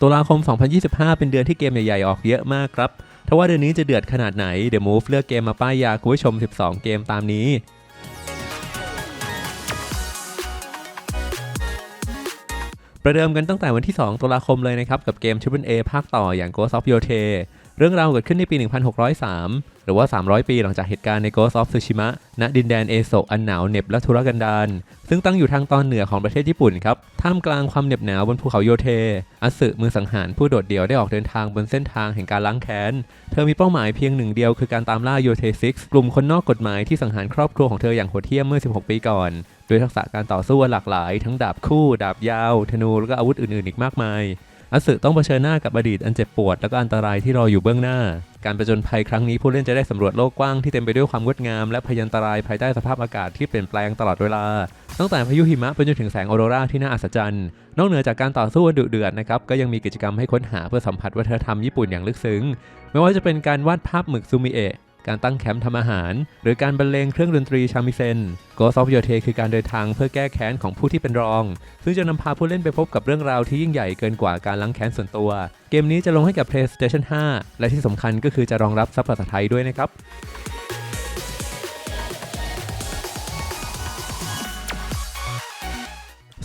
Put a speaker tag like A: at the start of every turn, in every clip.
A: ตุลาคม 2025 เป็นเดือนที่เกมใหญ่ๆ ออกเยอะมากครับถ้าว่าเดือนนี้จะเดือดขนาดไหน เดี๋ยว Move เลือกเกมมาป้ายยาคุณผู้ชม 12 เกมตามนี้ ประเดิมกันตั้งแต่วันที่ 2 ตุลาคมเลยนะครับ กับเกม Triple A ภาคต่ออย่าง Ghost of Yote เรื่องราวเกิดขึ้นในปี 1603 หรือว่า 300 ปีหลังจากเหตุการณ์ใน Ghost of Tsushima ณ ดินแดนเอโซะอันหนาวเหน็บและทุรกันดาร ซึ่งตั้งอยู่ทางตอนเหนือของประเทศญี่ปุ่นครับ ท่ามกลางความเหน็บหนาวบนภูเขาโยเท อัสึมือสังหารผู้โดดเดี่ยวได้ออกเดินทางบนเส้นทางแห่งการล้างแค้น เธอมีเป้าหมายเพียงหนึ่งเดียวคือการตามล่าโยเทซิกกลุ่มคนนอกกฎหมายที่สังหารครอบครัวของเธออย่างโหดเหี้ยมเมื่อ 16 ปีก่อนด้วยทักษะการต่อสู้หลากหลาย ทั้งดาบคู่ ดาบยาว ธนู แล้วก็อาวุธอื่นๆ อีกมากมาย อัสึต้องเผชิญหน้ากับอดีตอันเจ็บปวดและก็อันตรายที่รออยู่เบื้องหน้า การประจนภัยครั้งนี้ผู้เล่นจะได้สำรวจโลกกว้างที่เต็มไปด้วยความงดงามและพยันตรายภายใต้สภาพอากาศที่เปลี่ยนแปลงตลอดเวลา ตั้งแต่พายุหิมะไปจนถึงแสงออโรราที่น่าอัศจรรย์ นอกเหนือจากการต่อสู้อันดุเดือดนะครับก็ยังมีกิจกรรมให้ค้นหาเพื่อสัมผัสวัฒนธรรมญี่ปุ่นอย่างลึกซึ้ง ไม่ว่าจะเป็นการวาดภาพหมึกซูมิเอะ การตั้งแคมป์ทำอาหาร หรือการบรรเลงเครื่องดนตรีชามิเซน Ghost of Yote คือการเดินทางเพื่อแก้แค้นของผู้ที่เป็นรอง ซึ่งจะนำพาผู้เล่นไปพบกับเรื่องราวที่ยิ่งใหญ่เกินกว่าการล้างแค้นส่วนตัว เกมนี้จะลงให้กับ PlayStation 5 และที่สำคัญก็คือจะรองรับซับภาษาไทยด้วยนะครับ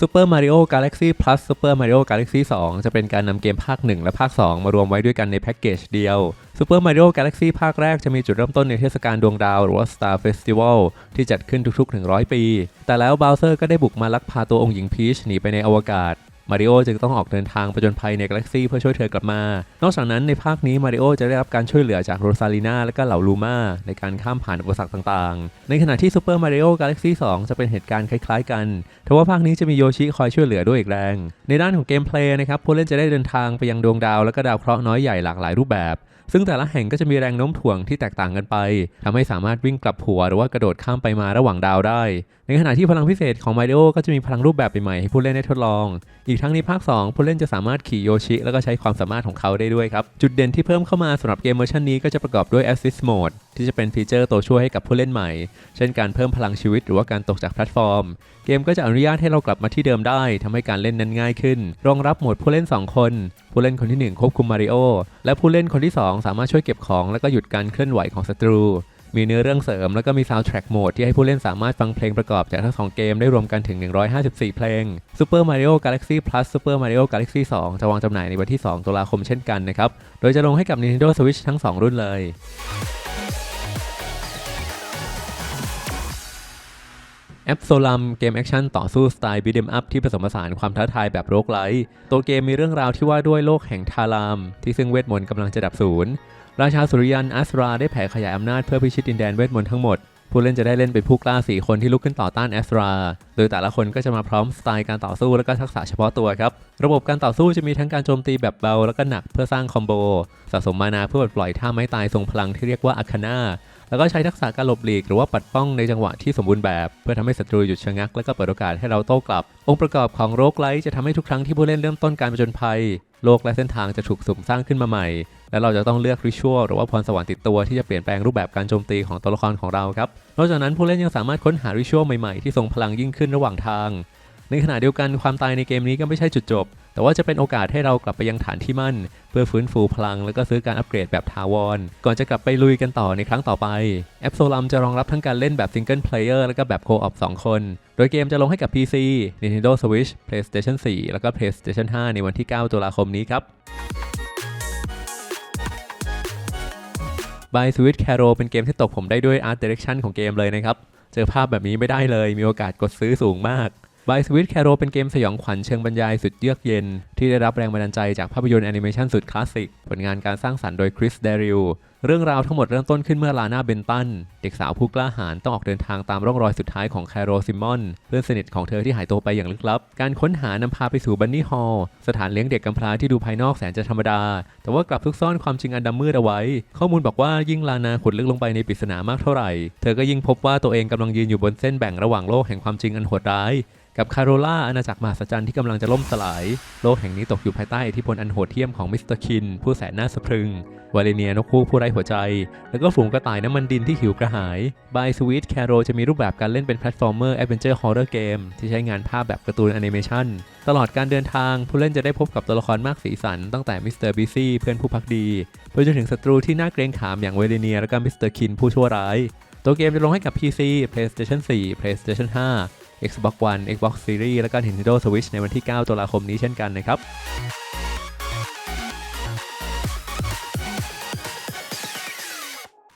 A: Super Mario Galaxy Plus Super Mario Galaxy 2 จะเป็นการนำเกมภาค 1 และภาค 2 มารวมไว้ด้วยกันในแพ็กเกจเดียว Super Mario Galaxy ภาคแรกจะมีจุดเริ่มต้นในเทศกาลดวงดาวหรือว่า Star Festival ที่จัดขึ้นทุกๆ 100 ปี แต่แล้วบาวเซอร์ก็ได้บุกมาลักพาตัวองค์หญิงพีชหนีไปในอวกาศ มาริโอจึงต้องออกเดินทางประจนภัยในกาแล็กซี่เพื่อช่วยเธอกลับมา นอกจากนั้นในภาคนี้มาริโอจะได้รับการช่วยเหลือจากโรซาลีนาและก็เหล่าลูมาในการข้ามผ่านอุปสรรคต่างๆ ในขณะที่ซูเปอร์มาริโอกาแล็กซี่2จะเป็นเหตุการณ์คล้ายๆกันแต่ว่าภาคนี้จะมีโยชิคอยช่วยเหลือด้วยอีกแรง ในด้านของเกมเพลย์นะครับผู้เล่นจะได้เดินทางไปยังดวงดาวและก็ดาวเคราะห์น้อยใหญ่หลากหลายรูปแบบซึ่งแต่ละแห่งก็จะมีแรงโน้มถ่วงที่แตกต่างกันไปทำให้สามารถวิ่งกลับหัวหรือว่ากระโดดข้ามไปมาระหว่างดาวได้ ในขณะที่พลังพิเศษของมาริโอก็จะมีพลังรูปแบบใหม่ให้ผู้เล่นได้ทดลอง อีกทั้งในภาค 2 ผู้เล่นจะสามารถขี่โยชิ แล้วก็ใช้ความสามารถของเขาได้ด้วยครับ จุดเด่นที่เพิ่มเข้ามาสำหรับเกมเวอร์ชันนี้ก็จะประกอบด้วย Assist Mode ที่จะเป็นฟีเจอร์ตัวช่วยให้กับผู้เล่นใหม่ เช่นการเพิ่มพลังชีวิตหรือว่าการตกจากแพลตฟอร์ม เกมก็จะอนุญาตให้เรากลับมาที่เดิมได้ทำให้การเล่นนั้นง่ายขึ้น รองรับโหมดผู้เล่น 2 คน ผู้เล่นคนที่ 1 ควบคุมมาริโอและผู้เล่นคนที่ 2 สามารถช่วยเก็บของ และก็หยุดการเคลื่อนไหวของศัตรู มีเนื้อเรื่องเสริม แล้วก็มี soundtrack โหมดที่ให้ผู้เล่นสามารถฟังเพลงประกอบจากทั้งสองเกมได้รวมกันถึง 154 เพลง Super Mario Galaxy Plus Super Mario Galaxy 2 จะวางจำหน่ายในวันที่ 2 ตุลาคมเช่นกันนะครับ โดยจะลงให้กับ Nintendo Switch ทั้ง 2 รุ่นเลยแอปโซลัมเกมแอคชั่นต่อสู้สไตล์บีด em อัพที่ผสมผสานความท้าทายแบบโรคไลท์ตัวเกมมีเรื่องราวที่ว่าด้วยโลกแห่งทาราม ที่ซึ่งเวทมนต์กำลังจะดับสูญ ราชาสุริยันอัสราได้แผ่ขยายอำนาจเพื่อพิชิตดินแดนเวทมนต์ทั้งหมด ผู้เล่นจะได้เล่นเป็นผู้กล้า 4 คนที่ลุกขึ้นต่อต้านแอสรา โดยแต่ละคนก็จะมาพร้อมสไตล์การต่อสู้และก็ทักษะเฉพาะตัวครับ ระบบการต่อสู้จะมีทั้งการโจมตีแบบเบาและก็หนักเพื่อสร้างคอมโบ สะสมมานาเพื่อปล่อยท่าไม้ตายทรงพลังที่เรียกว่าอาคานา แล้วก็ใช้ทักษะการหลบหลีกหรือว่าปัดป้องในจังหวะที่สมบูรณ์แบบ เพื่อทำให้ศัตรูหยุดชะงัก และก็เปิดโอกาสให้เราโต้กลับ องค์ประกอบของโรคไลท์จะทำให้ทุกครั้งที่ผู้เล่นเริ่มต้นการผจญภัย โลกและเส้นทางจะถูกสุ่มสร้างขึ้นมาใหม่ และเราจะต้องเลือกริชัวหรือว่าพรสวรรค์ติดตัวที่จะเปลี่ยนแปลงรูปแบบการโจมตีของตัวละครของเราครับนอกจากนั้นผู้เล่นยังสามารถค้นหาริชัวใหม่ๆที่ทรงพลังยิ่งขึ้นระหว่างทาง ในขณะเดียวกันความตายในเกมนี้ก็ไม่ใช่จุดจบ แต่ว่าจะเป็นโอกาสให้เรากลับไปยังฐานที่มั่น เพื่อฟื้นฟูพลัง แล้วก็ซื้อการอัปเกรดแบบถาวรก่อนจะกลับไปลุยกันต่อในครั้งต่อไปแอปโซลัมจะรองรับทั้งการเล่นแบบซิงเกิลเพลเยอร์และก็แบบโคออฟ2คน โดยเกมจะลงให้กับ PC Nintendo Switch PlayStation 4 แล้วก็ PlayStation 5 ในวันที่ 9 ตุลาคมนี้ครับ By Sweet Carol เป็นเกมที่ตกผมได้ด้วย Art Direction ของเกมเลยนะครับ เจอภาพแบบนี้ไม่ได้เลย มีโอกาสกดซื้อสูงมาก By Sweet Caro เป็นเกมสยองขวัญเชิงบรรยายสุดเยือกเย็น ที่ได้รับแรงบันดาลใจจากภาพยนตร์แอนิเมชันสุดคลาสสิก ผลงานการสร้างสรรค์โดยคริสเดริล เรื่องราวทั้งหมดเริ่มต้นขึ้นเมื่อลาน่าเบนตัน เด็กสาวผู้กล้าหาญต้องออกเดินทางตามร่องรอยสุดท้ายของแคโรซิมอน เพื่อนสนิทของเธอที่หายตัวไปอย่างลึกลับ การค้นหานำพาไปสู่บันนี่ฮอลล์สถานเลี้ยงเด็กกำพร้าที่ดูภายนอกแสนจะธรรมดา แต่ว่ากลับซุกซ่อนความจริงอันดำมืดเอาไว้ ข้อมูลบอกว่ายิ่งลานาขุดลึกลงไปในปริศนามากเท่าไหร่ เธอก็ยิ่งพบว่าตัวเองกำลังยืนอยู่บนเส้นแบ่งระหว่างโลกแห่งความจริงอันโหดร้ายกับคาโรล่าอาณาจักรมหัศจรรย์ที่กำลังจะล่มสลาย โลกแห่งนี้ตกอยู่ภายใต้อิทธิพลอันโหดเหี้ยมของมิสเตอร์คิน ผู้แสนน่าสะพรึงวาเลเนียนกฮูกผู้ไร้หัวใจ แล้วก็ฝูงกระต่ายน้ำมันดินที่หิวกระหาย By Sweet Caro จะมีรูปแบบการเล่นเป็นแพลตฟอร์มเมอร์แอดเวนเจอร์ฮอร์เรอร์เกมที่ใช้งานภาพแบบการ์ตูนแอนิเมชันตลอดการเดินทางผู้เล่นจะได้พบกับตัวละครมากสีสัน ตั้งแต่มิสเตอร์บีซี่เพื่อนผู้พักดีไปจนถึงศัตรูที่น่าเกรงขามอย่างเวเลเนียและก็มิสเตอร์คินผู้ชั่วร้ายตัวเกมจะลงให้กับ PC PlayStation 4 PlayStation 5 Xbox One Xbox Series และก็ Nintendo Switch ในวันที่ 9 ตุลาคมนี้เช่นกันนะครับ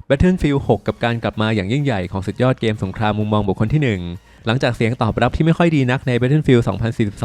A: Battlefield 6 กับการกลับมาอย่างยิ่งใหญ่ของสุดยอดเกมสงครามมุมมองบุคคลที่ 1 หลังจากเสียงตอบรับที่ไม่ค่อยดีนักใน Battlefield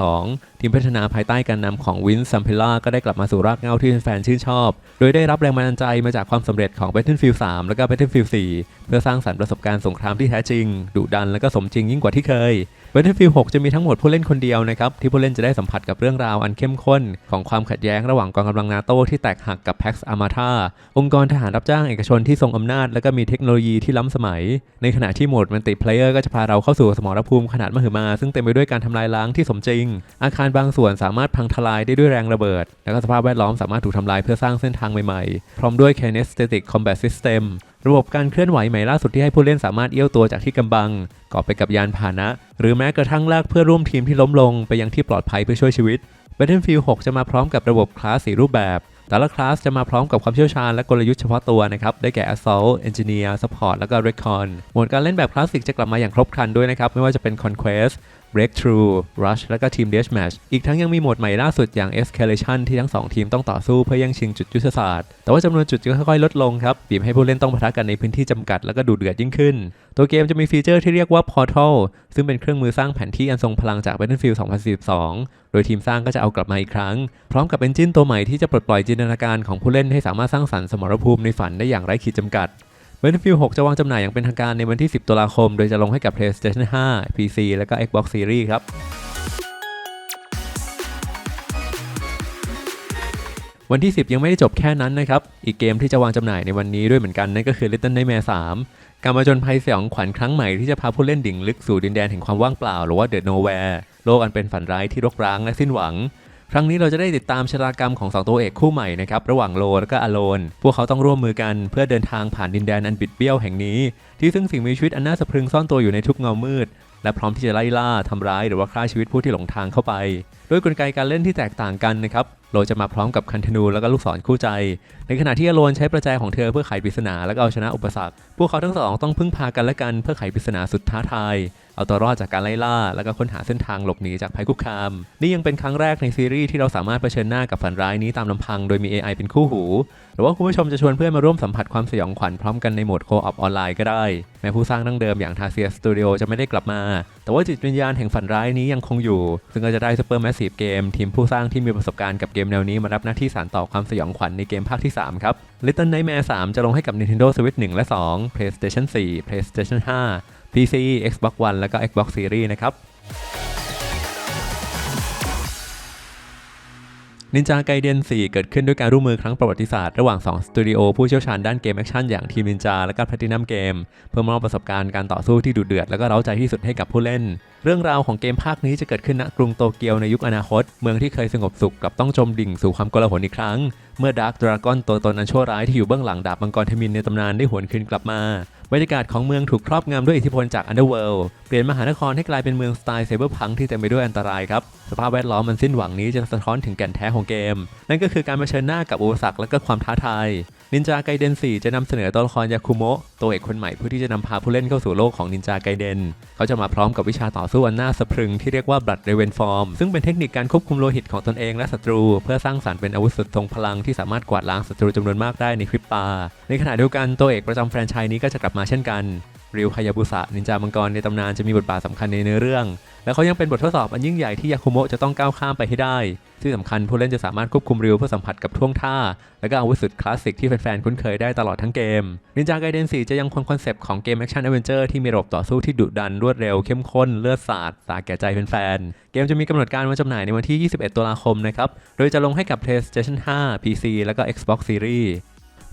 A: 2042 ทีมพัฒนาภายใต้การนำของวินซัมเพล่าก็ได้กลับมาสู่รากเหง้าที่แฟนชื่นชอบ โดยได้รับแรงบันดาลใจมาจากความสำเร็จของ Battlefield 3 และก็ Battlefield 4 เพื่อสร้างสรรค์ประสบการณ์สงครามที่แท้จริง ดุดันและก็สมจริงยิ่งกว่าที่เคย Battlefield 6 จะมีทั้งหมดผู้เล่นคนเดียวนะครับ ที่ผู้เล่นจะได้สัมผัสกับเรื่องราวอันเข้มข้น ของความขัดแย้งระหว่างกองกำลังนาโตที่แตกหักกับ Pax Armata องค์กรทหารรับจ้างเอกชนที่ทรงอำนาจ และก็มีเทคโนโลยีที่ล้ำสมัย ในขณะที่โหมดมัลติเพลเยอร์ก็จะพาเราเข้าสู่สมรภูมิขนาดมหึมา ซึ่งเต็มไปด้วยการทำลายล้างที่สมจริง อาคารบางส่วนสามารถพังทลายได้ด้วยแรงระเบิด แล้วก็สภาพแวดล้อมสามารถถูกทำลายเพื่อสร้างเส้นทางใหม่ๆ พร้อมด้วย Kinesthetic Combat System ระบบการเคลื่อนไหวใหม่ล่าสุดที่ให้ผู้เล่นสามารถเอี้ยวตัวจากที่กำบังก่อไปกับยานพาหนะ หรือแม้กระทั่งลากเพื่อร่วมทีมที่ล้มลงไปยังที่ปลอดภัยเพื่อช่วยชีวิต Battlefield 6 จะมาพร้อมกับระบบคลาสสีรูปแบบ แต่ละคลาสจะมาพร้อมกับความเชี่ยวชาญและกลยุทธ์เฉพาะตัวนะครับ ได้แก่ Assault Engineer Support แล้วก็ Recon โหมดการเล่นแบบคลาสสิกจะกลับมาอย่างครบครันด้วยนะครับ ไม่ว่าจะเป็น Conquest Breakthrough Rush และก็ Team Deathmatch อีกทั้งยังมีโหมดใหม่ล่าสุดอย่าง Escalation ที่ทั้ง 2 ทีมต้องต่อสู้เพื่อแย่งชิงจุดยุทธศาสตร์ แต่ว่าจำนวนจุดจะค่อยๆลดลงครับบีบให้ผู้เล่นต้องปะทะกันในพื้นที่จำกัดแล้วก็ดูเดือดยิ่งขึ้น ตัวเกมจะมีฟีเจอร์ที่เรียกว่า Portal ซึ่งเป็นเครื่องมือสร้างแผนที่อันทรงพลังจาก Battlefield 2042 โดยทีมสร้างก็จะเอากลับมาอีกครั้ง พร้อมกับเอนจินตัวใหม่ที่จะปลดปล่อยจินตนาการของผู้เล่นให้สามารถสร้างสรรค์สมรภูมิในฝันได้อย่างไร้ขีดจำกัด Battlefield 6 จะวางจำหน่ายอย่างเป็นทางการในวันที่ 10 ตุลาคม โดยจะลงให้กับ PlayStation 5 PC และก็ Xbox Series ครับวันที่ 10 ยังไม่ได้จบแค่นั้นนะครับ อีกเกมที่จะวางจำหน่ายในวันนี้ด้วยเหมือนกัน นั่นก็คือ Little Nightmares 3 การมาจนภัยสยองขวัญครั้งใหม่ที่จะพาผู้เล่นดิ่งลึกสู่ดินแดนแห่งความว่างเปล่า หรือว่า The Nowhere โลกอันเป็นฝันร้ายที่รกร้างและสิ้นหวัง ครั้งนี้เราจะได้ติดตามชะตากรรมของสองตัวเอกคู่ใหม่นะครับระหว่างโลและก็อโลน พวกเขาต้องร่วมมือกันเพื่อเดินทางผ่านดินแดนอันบิดเบี้ยวแห่งนี้ ที่ซึ่งสิ่งมีชีวิตอันน่าสะพรึงซ่อนตัวอยู่ในทุกเงามืด และพร้อมที่จะไล่ล่าทำร้ายหรือว่าฆ่าชีวิตผู้ที่หลงทางเข้าไปด้วยกลไกการเล่นที่แตกต่างกันนะครับโลจะมาพร้อมกับคันธนูแล้วก็ลูกศรคู่ใจ ในขณะที่อโลนใช้ประแจของเธอเพื่อไขปริศนาและเอาชนะอุปสรรค พวกเขาทั้งสองต้องพึ่งพากันและกันเพื่อไขปริศนาสุดท้าทาย เอาตัวรอดจากการไล่ล่า แล้วก็ค้นหาเส้นทางหลบหนีจากภัยคุกคาม นี่ยังเป็นครั้งแรกในซีรีส์ที่เราสามารถเผชิญหน้ากับฝันร้ายนี้ตามลำพังโดยมี AI เป็นคู่หู หรือว่าคุณผู้ชมจะชวนเพื่อนมาร่วมสัมผัสความสยองขวัญพร้อมกันในโหมดโคออปออนไลน์ก็ได้ แม้ผู้สร้างดั้งเดิมอย่างทาเซียสตูดิโอจะไม่ได้กลับมา แต่ว่าจิตวิญญาณแห่งฝันร้ายนี้ยังคงอยู่ ซึ่งก็จะได้ Super Massive Game ทีมผู้สร้างที่มีประสบการณ์กับเกมแนวนี้มารับหน้าที่สานต่อความสยองขวัญในเกมภาคที่ 3 ครับ Little Nightmare 3 จะลงให้กับ Nintendo Switch 1 และ 2 PlayStation 4 PlayStation 5 PC Xbox One แล้วก็ Xbox Series นะครับ นินจาไกเดน 4 เกิดขึ้นด้วยการร่วมมือครั้งประวัติศาสตร์ระหว่าง 2 สตูดิโอผู้เชี่ยวชาญด้านเกมแอคชั่นอย่างทีมนินจา และก็ Platinum Game เพื่อมอบประสบการณ์การต่อสู้ที่ดุเดือด และก็เร้าใจที่สุดให้กับผู้เล่น เรื่องราวของเกมภาคนี้จะเกิดขึ้นณกรุงโตเกียวในยุคอนาคต เมืองที่เคยสงบสุขกับต้องจมดิ่งสู่ความโกลาหลอีกครั้ง เมื่อดาร์กดราก้อนตัวตนอันชั่วร้ายที่อยู่เบื้องหลังดาบมังกรเทมินในตำนานได้หวนคืนกลับมา บรรยากาศของเมืองถูกครอบงำด้วยอิทธิพลจากอันเดอร์เวิลด์เปลี่ยนมหานครให้กลายเป็นเมืองสไตล์เซเบอร์พังที่เต็มไปด้วยอันตรายครับ สภาพแวดล้อมมันสิ้นหวังนี้จะสะท้อนถึงแก่นแท้ของเกม นั่นก็คือการเผชิญหน้ากับอุปสรรคและก็ความท้าทายนินจาไกเดน 4 จะนำเสนอตัวละครยาคุโมะตัวเอกคนใหม่เพื่อที่จะนำพาผู้เล่นเข้าสู่โลกของนินจาไกเดน เขาจะมาพร้อมกับวิชาต่อสู้อันน่าสะพรึงที่เรียกว่าบัตรเรเวนฟอร์มซึ่งเป็นเทคนิคการควบคุมโลหิตของตนเองและศัตรู เพื่อสร้างสรรค์เป็นอาวุธสุดทรงพลังที่สามารถกวาดล้างศัตรูจำนวนมากได้ในคลิปตาในขณะเดียวกันตัวเอกประจำแฟรนไชส์นี้ก็จะกลับมาเช่นกัน ริวคายาบุสะนินจามังกรในตำนานจะมีบทบาทสำคัญในเนื้อเรื่อง และเขายังเป็นบททดสอบอันยิ่งใหญ่ที่ยาคุโมะจะต้องก้าวข้ามไปให้ได้ ที่สำคัญผู้เล่นจะสามารถควบคุมริวเพื่อสัมผัสกับท่วงท่า และก็อาวุธสุดคลาสสิกที่แฟนๆ คุ้นเคยได้ตลอดทั้งเกมนินจาไกเดน4จะยังคงคอนเซปต์ของเกมแอคชั่นแอดเวนเจอร์ที่มีระบบต่อสู้ที่ดุดันรวดเร็วเข้มข้นเลือดสาดสาแก่ใจแฟนๆเกมจะมีกำหนดการวางจำหน่ายในวันที่ 21 ตุลาคมนะครับโดยจะลงให้กับ PlayStation 5 PC แล้วก็ Xbox Series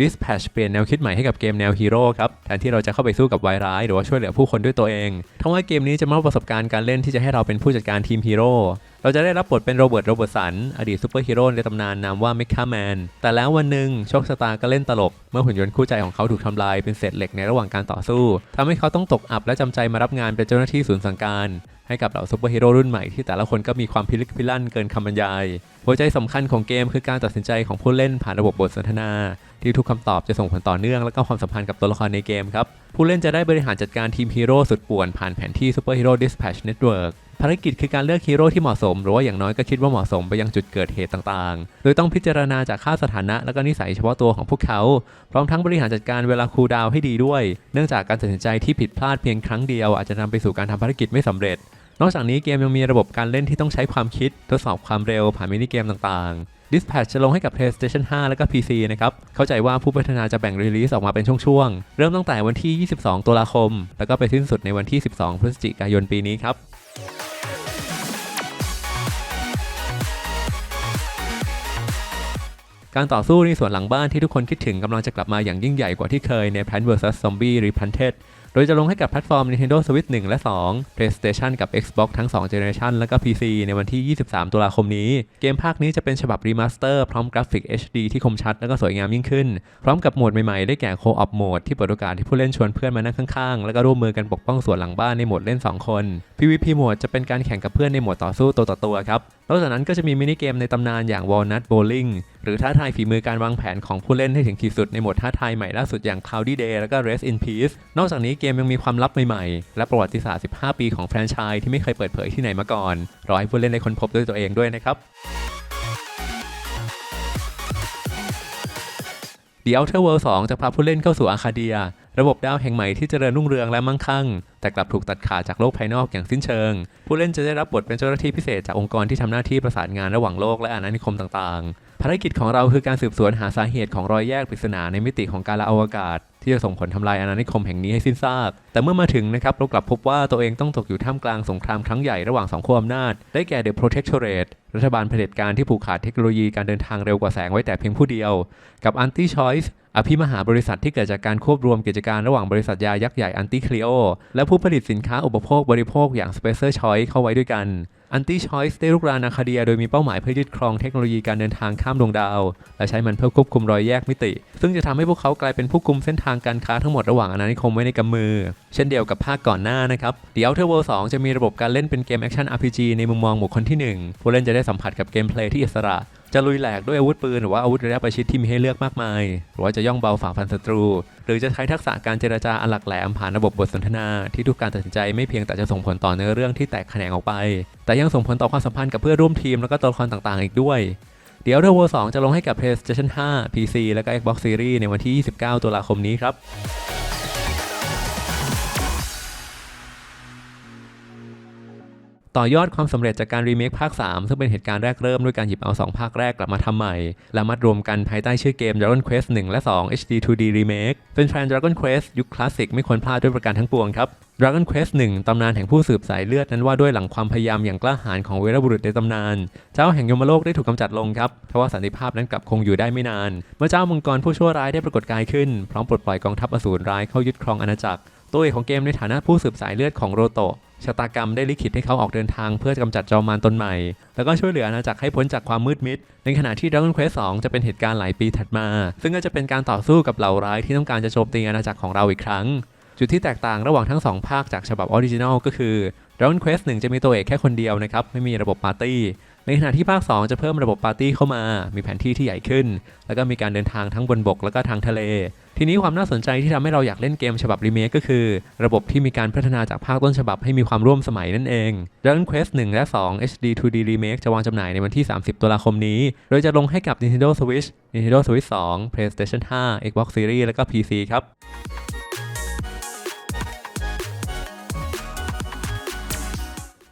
A: Dispatch เปลี่ยนแนวคิดใหม่ให้กับเกมแนวฮีโร่ครับแทนที่เราจะเข้าไปสู้กับวายร้ายหรือว่าช่วยเหลือผู้คนด้วยตัวเองทั้งว่าเกมนี้จะมอบประสบการณ์การเล่นที่จะให้เราเป็นผู้จัดการทีมฮีโร่เราจะได้รับบทเป็นโรเบิร์ต โรเบิร์ตสัน อดีตซูเปอร์ฮีโร่ในตำนานนามว่าเมคคาแมน แต่แล้ววันหนึ่งโชคชะตาก็เล่นตลก เมื่อหุ่นยนต์คู่ใจของเขาถูกทำลายเป็นเศษเหล็กในระหว่างการต่อสู้ ทำให้เขาต้องตกอับและจำใจมารับงานเป็นเจ้าหน้าที่ศูนย์สั่งการ ให้กับเหล่าซูเปอร์ฮีโร่รุ่นใหม่ที่แต่ละคนก็มีความพิลึกพิลั่นเกินคำบรรยาย หัวใจสำคัญของเกมคือการตัดสินใจของผู้เล่นผ่านระบบบทสนทนา ที่ทุกคำตอบจะส่งผลต่อเนื่องและก็ความสัมพันธ์กับตัวละครในเกมครับ ผู้เล่นจะได้บริหารจัดการทีมฮีโร่สุดป่วนผ่านแผนที่ Super Hero Dispatch Network ภารกิจคือการเลือกฮีโร่ที่เหมาะสม หรือว่าอย่างน้อยก็คิดว่าเหมาะสมไปยังจุดเกิดเหตุต่างๆ โดยต้องพิจารณาจากค่าสถานะและก็นิสัยเฉพาะตัวของพวกเขา พร้อมทั้งบริหารจัดการเวลาคูลดาวให้ดีด้วย เนื่องจากการตัดสินใจที่ผิดพลาดเพียงครั้งเดียวอาจจะนำไปสู่การทำภารกิจไม่สำเร็จ นอกจากนี้เกมยังมีระบบการเล่นที่ต้องใช้ความคิด ทดสอบความเร็วผ่านมินิเกมต่างๆ Dispatch จะลงให้กับ PlayStation 5 และก็ PC นะครับ เข้าใจว่าผู้พัฒนาจะแบ่งรีลีสออกมาเป็นช่วงๆ เริ่มตั้งแต่วันที่ 22 ตุลาคม แล้วก็ไปสิ้นสุดในวันที่ 12 พฤศจิกายนปีนี้ครับการต่อสู้ในส่วนหลังบ้านที่ทุกคนคิดถึงกำลังจะกลับมาอย่างยิ่งใหญ่กว่าที่เคยใน Plant vs Zombie Replanted โดยจะลงให้กับแพลตฟอร์ม Nintendo Switch 1 และ 2 PlayStation กับ Xbox ทั้ง 2 Generation และก็ PC ในวันที่ 23 ตุลาคมนี้ เกมภาคนี้จะเป็นฉบับรีมาสเตอร์พร้อมกราฟิก HD ที่คมชัดและก็สวยงามยิ่งขึ้น พร้อมกับโหมดใหม่ๆ ได้แก่ Co-op Mode ที่เปิดโอกาสให้ผู้เล่นชวนเพื่อนมานั่งข้างๆ แล้วก็ร่วมมือกันปกป้องส่วนหลังบ้านในโหมดเล่น 2 คน PVP Mode จะเป็นการแข่งกับเพื่อนในโหมดต่อสู้ตัวต่อตัวครับนอกจากนั้นก็จะมีมินิเกมในตำนานอย่าง Walnut Bowling หรือท้าทายฝีมือการวางแผนของผู้เล่นให้ถึงขีดสุดในโหมดท้าทายใหม่ล่าสุดอย่าง Cloudy Day แล้วก็ Rest in Peace นอกจากนี้เกมยังมีความลับใหม่ๆ และประวัติศาสตร์ 15 ปีของแฟรนไชส์ที่ไม่เคยเปิดเผยที่ไหนมาก่อนรอให้ผู้เล่นได้ค้นพบด้วยตัวเองด้วยนะครับ The Outer World 2 จะพาผู้เล่นเข้าสู่อาคาเดีย ระบบดาวแห่งใหม่ที่เจริญรุ่งเรืองและมั่งคั่ง แต่กลับถูกตัดขาดจากโลกภายนอกอย่างสิ้นเชิง ผู้เล่นจะได้รับบทเป็นเจ้าหน้าที่พิเศษจากองค์กรที่ทำหน้าที่ประสานงานระหว่างโลกและอาณานิคมต่างๆ ภารกิจของเราคือการสืบสวนหาสาเหตุของรอยแยกปริศนาในมิติของการละอวกาศ ที่จะส่งผลทำลายอาณานิคมแห่งนี้ให้สิ้นซาก แต่เมื่อมาถึงนะครับเรากลับพบว่าตัวเองต้องตกอยู่ท่ามกลางสงครามครั้งใหญ่ระหว่างสองขั้วอำนาจ ได้แก่ The Protectorate รัฐบาลเผด็จการที่ผูกขาดเทคโนโลยีการเดินทางเร็วกว่าแสงไว้แต่เพียงผู้เดียว กับ Anti Choice อภิมหาบริษัทที่เกิดจากการควบรวมกิจการระหว่างบริษัทยายักษ์ใหญ่ Anti Clio และผู้ผลิตสินค้าอุปโภคบริโภคอย่าง Spacer Choice เข้าไว้ด้วยกัน Anti Choice ได้ลุกรานอาคาเดีย โดยมีเป้าหมายเพื่อยึดครองเทคโนโลยีการเดินทางข้ามดวงดาว และใช้มันเพื่อควบคุมรอยแยกมิติ ซึ่งจะทำให้พวกเขากลายเป็นผู้กุมเส้นทางการค้าทั้งหมดระหว่างอาณานิคมไว้ในกำมือ เช่นเดียวกับภาคก่อนหน้านะครับ The Outer World 2จะมีระบบการเล่นเป็นเกมแอคชั่น RPG ในมุมมองบุคคลที่ 1 ผู้เล่นจะได้สัมผัสกับเกมเพลย์ที่อิสระ จะลุยแหลกด้วยอาวุธปืนหรือว่าอาวุธระยะประชิดที่มีให้เลือกมากมาย หรือว่าจะย่องเบาฝ่าฟันศัตรู หรือจะใช้ทักษะการเจรจาอันหลักแหลมผ่านระบบบทสนทนา ที่ทุกการตัดสินใจไม่เพียงแต่จะส่งผลต่อเนื้อเรื่องที่แตกแขนงออกไป แต่ยังส่งผลต่อความสัมพันธ์กับเพื่อนร่วมทีมแล้วก็ตัวละครต่างๆ อีกด้วยเดี๋ยว The World 2 จะลงให้กับ PlayStation 5 PC และก็ Xbox Series ในวันที่ 29 ตุลาคมนี้ครับ ต่อยอดความสำเร็จจากการรีเมคภาค 3 ซึ่งเป็นเหตุการณ์แรกเริ่มด้วยการหยิบเอา 2 ภาคแรกกลับมาทำใหม่ และมัดรวมกันภายใต้ชื่อเกม Dragon Quest 1 และ 2 HD 2D Remake เป็นแฟน Dragon Quest ยุคคลาสสิกไม่ควรพลาดด้วยประการทั้งปวงครับ Dragon Quest 1 ตำนานแห่งผู้สืบสายเลือดนั้นว่าด้วยหลังความพยายามอย่างกล้าหาญของเวรบุรุษในตำนาน เจ้าแห่งยมโลกได้ถูกกำจัดลงครับเพราะว่าสันติภาพนั้นกลับคงอยู่ได้ไม่นาน เมื่อเจ้ามังกรผู้ชั่วร้ายได้ปรากฏกายขึ้น พร้อมปลดปล่อยกองทัพอสูรร้ายเข้ายึดครองอาณาจักร ตัวเอกของเกมในฐานะผู้สืบสายเลือดของโรโตะชะตากรรมได้ลิขิตให้เขาออกเดินทางเพื่อกำจัดจอมมารตนใหม่ แล้วก็ช่วยเหลืออาณาจักรให้พ้นจากความมืดมิด ในขณะที่ Dragon Quest 2 จะเป็นเหตุการณ์หลายปีถัดมา ซึ่งก็จะเป็นการต่อสู้กับเหล่าร้ายที่ต้องการจะโจมตีอาณาจักรของเราอีกครั้ง จุดที่แตกต่างระหว่างทั้ง 2 ภาคจากฉบับออริจินอลก็คือ Dragon Quest 1 จะมีตัวเอกแค่คนเดียวนะครับ ไม่มีระบบปาร์ตี้ ในขณะที่ภาค 2 จะเพิ่มระบบปาร์ตี้เข้ามา มีแผนที่ที่ใหญ่ขึ้น แล้วก็มีการเดินทางทั้งบนบกแล้วก็ทางทะเล ทีนี้ความน่าสนใจที่ทำให้เราอยากเล่นเกมฉบับรีเมคก็คือ ระบบที่มีการพัฒนาจากภาคต้นฉบับให้มีความร่วมสมัยนั่นเอง Dragon Quest 1 และ 2 HD 2D Remake จะวางจำหน่ายในวันที่ 30 ตุลาคมนี้ โดยจะลงให้กับ Nintendo Switch Nintendo Switch 2 PlayStation 5 Xbox Series และก็ PC ครับ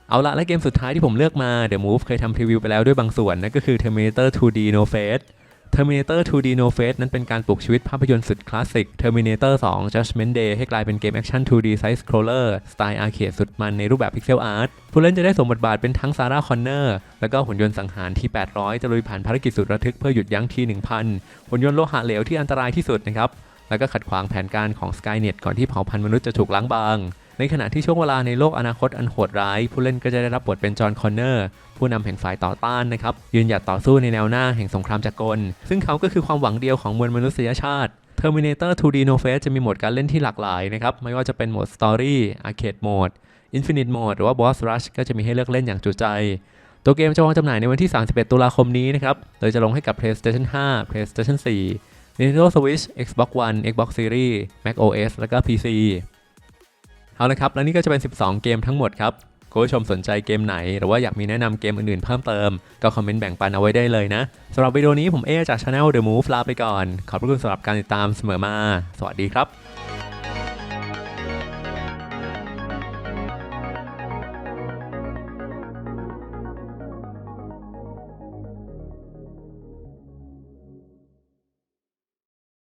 A: เอาละและเกมสุดท้ายที่ผมเลือกมา The Move เคยทำพรีวิวไปแล้วด้วยบางส่วนนั่นก็คือ Terminator 2D No Fate Terminator 2D No Fate นั้นเป็นการปลุกชีวิตภาพยนตร์สุดคลาสสิก Terminator 2 Judgment Day ให้กลายเป็นเกมแอคชั่น 2D Side Scroller สไตล์อาร์เคดสุดมันในรูปแบบ Pixel Art ผู้เล่นจะได้สวมบทบาทเป็นทั้งซาร่าคอนเนอร์แล้วก็หุ่นยนต์สังหารที่ 800 จะลุยผ่านภารกิจสุดระทึกเพื่อหยุดยั้งที่ 1000 หุ่นยนต์โลหะเหลวที่อันตรายที่สุดนะครับแล้วก็ขัดขวางแผนการของ Skynet ก่อนที่เผ่าพันธุ์มนุษย์จะถูกล้างบาง ในขณะที่ช่วงเวลาในโลกอนาคตอันโหดร้าย ผู้เล่นก็จะได้รับบทเป็นจอห์นคอนเนอร์ ผู้นำแห่งฝ่ายต่อต้านนะครับ ยืนหยัดต่อสู้ในแนวหน้าแห่งสงครามจักรกล ซึ่งเขาก็คือความหวังเดียวของมวลมนุษยชาติ Terminator 2D No Face จะมีโหมดการเล่นที่หลากหลายนะครับ ไม่ว่าจะเป็นโหมด Story Arcade Mode Infinite Mode หรือว่า Boss Rush ก็จะมีให้เลือกเล่นอย่างจุใจ ตัวเกมจะวางจำหน่ายในวันที่ 31 ตุลาคมนี้นะครับ โดยจะลงให้กับ PlayStation 5 PlayStation 4 Nintendo Switch Xbox One Xbox Series Mac OS แล้วก็ PC เอาละครับ และนี่ก็จะเป็น 12 เกมทั้งหมดครับคุณผู้ชมสนใจเกมไหน หรือว่าอยากมีแนะนำเกมอื่นๆเพิ่มเติม ก็คอมเมนต์แบ่งปันเอาไว้ได้เลยนะสำหรับวิดีโอนี้ผมเอจากช anel The Move ลาไปก่อน ขอบพระคุณสำหรับการติดตามเสมอมา สวัสดีครับ